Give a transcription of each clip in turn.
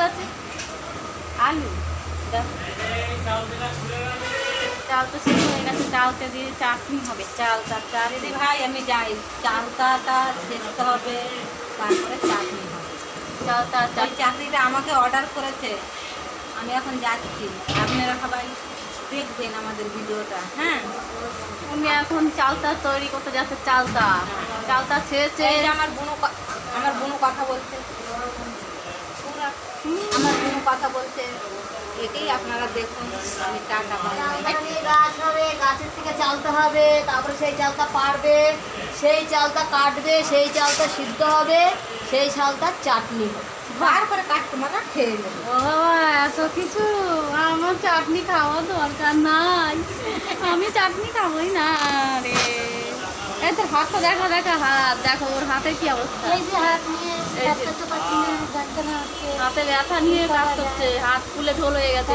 আছে? আলু। চাল তো শেষ হয়ে গেছে চালটা দিয়ে চাটনি হবে। চালটা চাল দিদি ভাই আমি যাই। হবে তারপরে চাটনি হবে। চালটা চাকরিটা আমাকে অর্ডার করেছে। আমি এখন যাচ্ছি। আপনারা সবাই দেখবেন আমাদের ভিডিওটা। হ্যাঁ? উনি এখন চালটা তৈরি করতে যাচ্ছে চালটা চালটা ছেড়েছে এই আমার বোনও ক- আমার বোনও কথা বলছে। আমার বোনও কথা বলছে এটাই আপনারা দেখুন আমি চালটা গাছ হবে? গাছের থেকে চালতে হবে তারপরে সেই চালটা পারবে সেই চালটা কাটবে সেই চালটা সিদ্ধ হবে সেই চালটার চাটনি বার করে কাস্টমাররা খেয়ে নেবে। ও এত কিছু? আমার চাটনি খাওয়া দরকার নাই। আমি চাটনি খাবোই না রে। এই তোর হাতটা দেখা দেখা হাত। দেখো ওর হাতে কি অবস্থা? এই যে হাত নিয়ে না। হাতে ব্যথা নিয়ে কাজ করছে হাত ফুলে ঢোল হয়ে গেছে।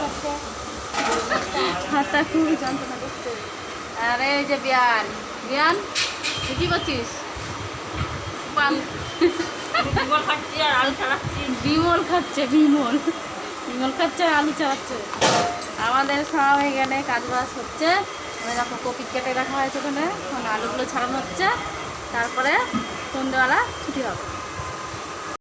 করছে হাতটা খুবই যন্ত্রণা করছে। আরে এই যে বিয়ান। বিয়ান তুই কি করছিস বিমল খাচ্ছে বিমল বিমল। খাচ্ছে আলু চালাচ্ছে আমাদের সব এখানে কাজ বাজ হচ্ছে। ওই দেখো কপি কেটে রাখা হয়েছে ওখানে। এখন আলুগুলো ছাড়ানো হচ্ছে। তারপরে সন্ধ্যেবেলা ছুটি হবে